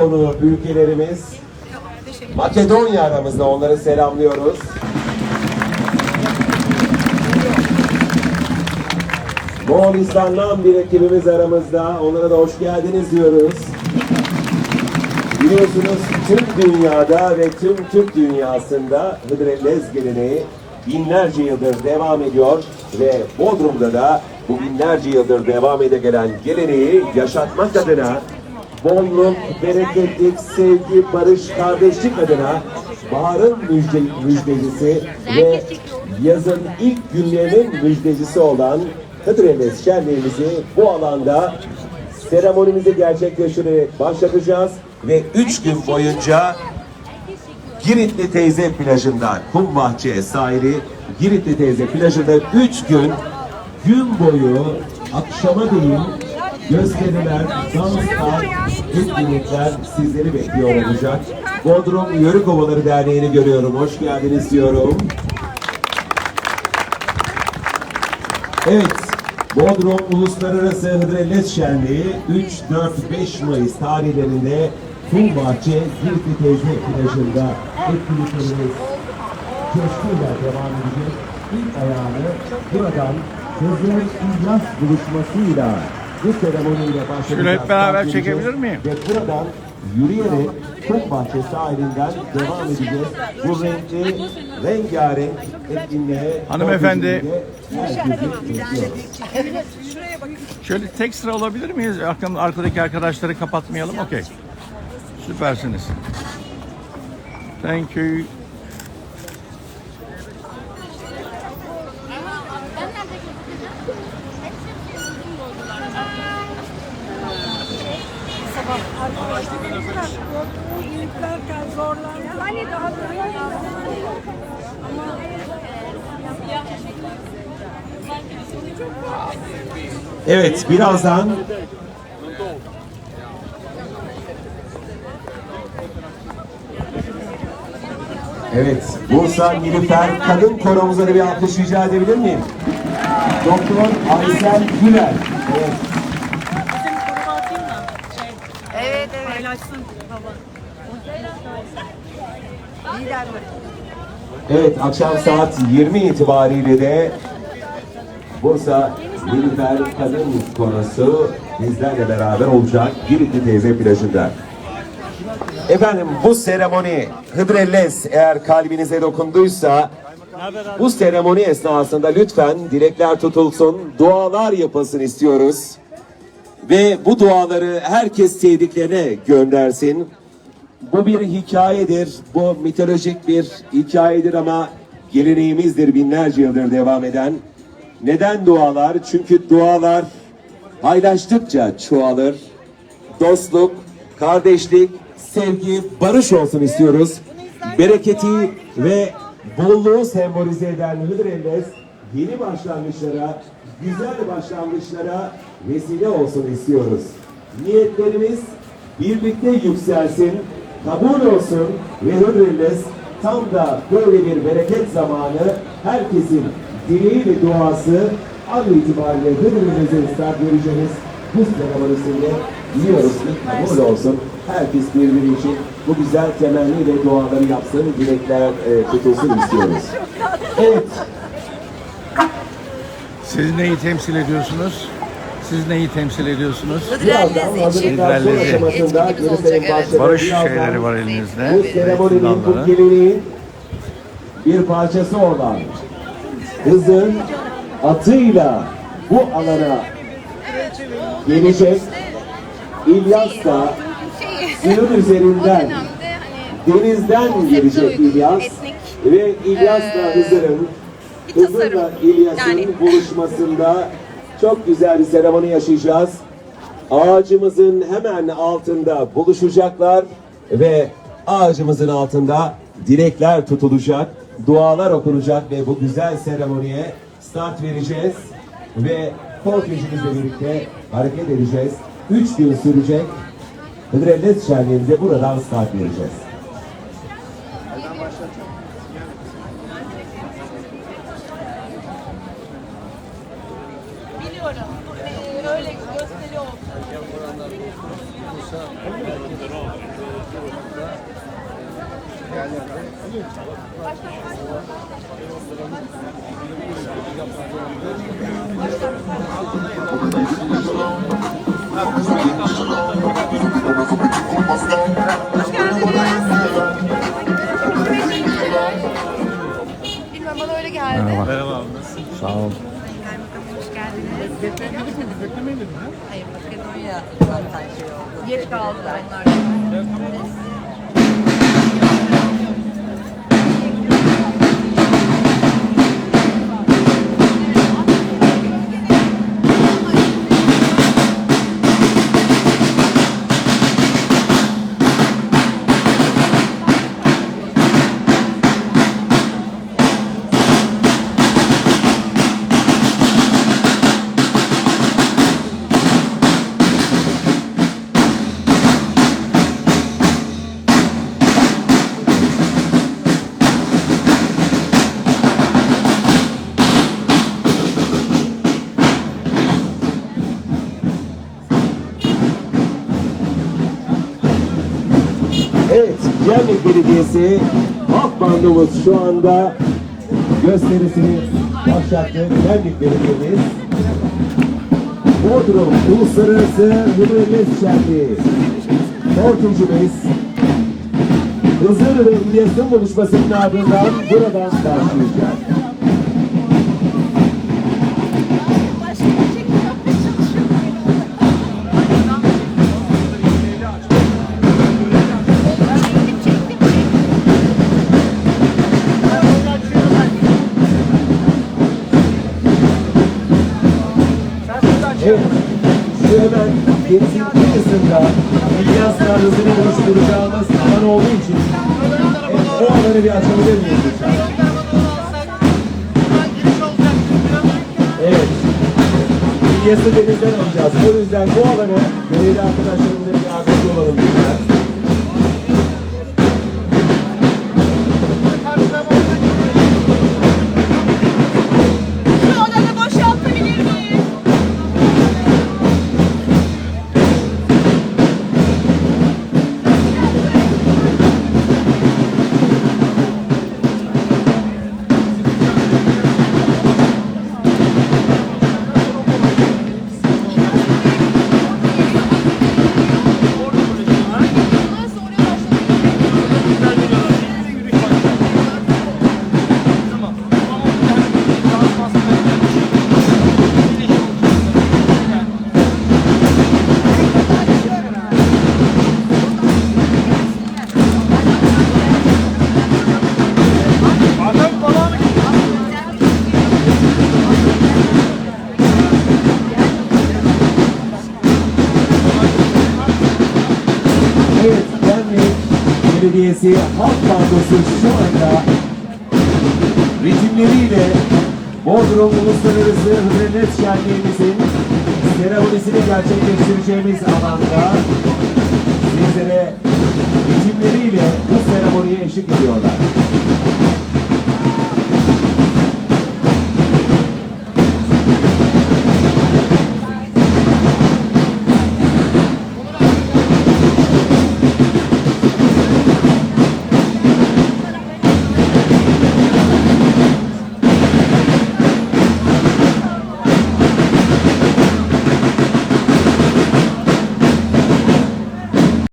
konu ülkelerimiz Makedonya aramızda onları selamlıyoruz. Moğolistan'dan bir ekibimiz aramızda. Onlara da hoş geldiniz diyoruz. Biliyorsunuz tüm dünyada ve tüm Türk dünyasında Hıdrellez geleneği binlerce yıldır devam ediyor ve Bodrum'da da bu binlerce yıldır devam ede gelen geleneği yaşatmak adına bolluk, bereketlik, sevgi, barış, kardeşlik adına baharın müjde, müjdecisi ve yazın ilk günlerinin müjdecisi olan Hıdrellez şenliğimizi bu alanda seremonimizi gerçekleştirerek başlatacağız ve 3 gün boyunca Giritli Teyze plajında kum bahçe sahili Giritli Teyze plajında 3 gün gün boyu akşama değin gösteriler, danslar, etkinlikler sizleri bekliyor olacak. Bodrum Yörük Ovaları Derneği'ni görüyorum. Hoş geldiniz diyorum. Evet, Bodrum Uluslararası Hıdrellez Şenliği 3, 4, 5 Mayıs tarihlerinde Kumbahçe Giritli Teyze plajında etkinliklerimiz coşkuyla devam edecek. İlk ayağını buradan Hızır İlyas buluşmasıyla bu seremoniyle başlayacağız. Şöyle hep beraber çekebilir miyim? Ve buradan yürüyerek Kumbahçe sahilinden devam edeceğiz. Bu renkli, rengarenk etkinliğe Hanımefendi. Şöyle tek sıra olabilir miyiz? Arkam, arkadaki arkadaşları kapatmayalım. Okey. Süpersiniz. Thank you. Yüklerken zorlandı. Hani daha böyle ama Evet, birazdan Evet, Bursa Nilüfer Kadın Koromuza bir alkış rica edebilir miyim? Doktor Aysel Güler. Paylaşsın baba. Evet, akşam saat 20 itibariyle de Bursa Nilüfer Kadın Korosu bizlerle beraber olacak Giritli Teyze plajında. Efendim bu seremoni Hıdrellez eğer kalbinize dokunduysa bu seremoni esnasında lütfen dilekler tutulsun, dualar yapılsın istiyoruz. Ve bu duaları herkes sevdiklerine göndersin. Bu bir hikayedir, bu mitolojik bir hikayedir ama geleneğimizdir binlerce yıldır devam eden. Neden dualar? Çünkü dualar paylaştıkça çoğalır. Dostluk, kardeşlik, sevgi, barış olsun istiyoruz. Bereketi ve bolluğu sembolize eden Hıdrellez yeni başlangıçlara, güzel başlangıçlara vesile olsun istiyoruz. Niyetlerimiz birlikte yükselsin, kabul olsun ve Hıdrellez tam da böyle bir bereket zamanı herkesin dileği ve duası an itibariyle Hıdrellez'in start vereceğiniz bu seremonisinde biliyoruz ki kabul olsun. Herkes birbiri için bu güzel temenni ve duaları yapsın, dilekler e, tutulsun istiyoruz. Evet, Siz neyi temsil ediyorsunuz? Siz neyi temsil ediyorsunuz? son Hıdrellez'i. Barış şeyleri var Bu elinizde. seremoninin, bu geleneğin bir parçası olan kızın atıyla bu alana gelecek. İlyas da suyun üzerinden denizden gelecek İlyas ve İlyas'la Hızır'ın Hızır'la İlyas'ın buluşmasında çok güzel bir seremoni yaşayacağız. Ağacımızın hemen altında buluşacaklar ve ağacımızın altında dilekler tutulacak, dualar okunacak ve bu güzel seremoniye start vereceğiz ve kortejimizle birlikte hareket edeceğiz. Üç gün sürecek Hıdrellez şenliğimize buradan start vereceğiz. Biliyorum. Ee, öyle gösteri oldu. Hoş geldiniz. Bilmem bana öyle geldi. Merhaba. Sağ ol. Hoş geldiniz. Hayır, Makedonya zaten şey oldu. Geç kaldılar onlar. Evet, Gemlik Belediyesi halk bandımız şu anda gösterisini başlattı. Gemlik Belediyemiz Bodrum Uluslararası Hürriyet Şenliği Tortuncumuz Hızır ve İlyas'ın buluşmasının ardından buradan başlayacak. Denizin kıyısında İlyas'la Hızır'ı buluşturacağımız alan olduğu için evet, o alanı bir açabilir miyiz? Evet. İlyas'ı denizden alacağız. O yüzden bu alanı görevli arkadaşlarımıza bir yardımcı olalım lütfen. Belediyesi Halk Bandosu şu anda ritimleriyle Bodrum Uluslararası Hürriyet Şenliğimizin seremonisini gerçekleştireceğimiz alanda sizlere ritimleriyle bu seremoniye eşlik ediyorlar.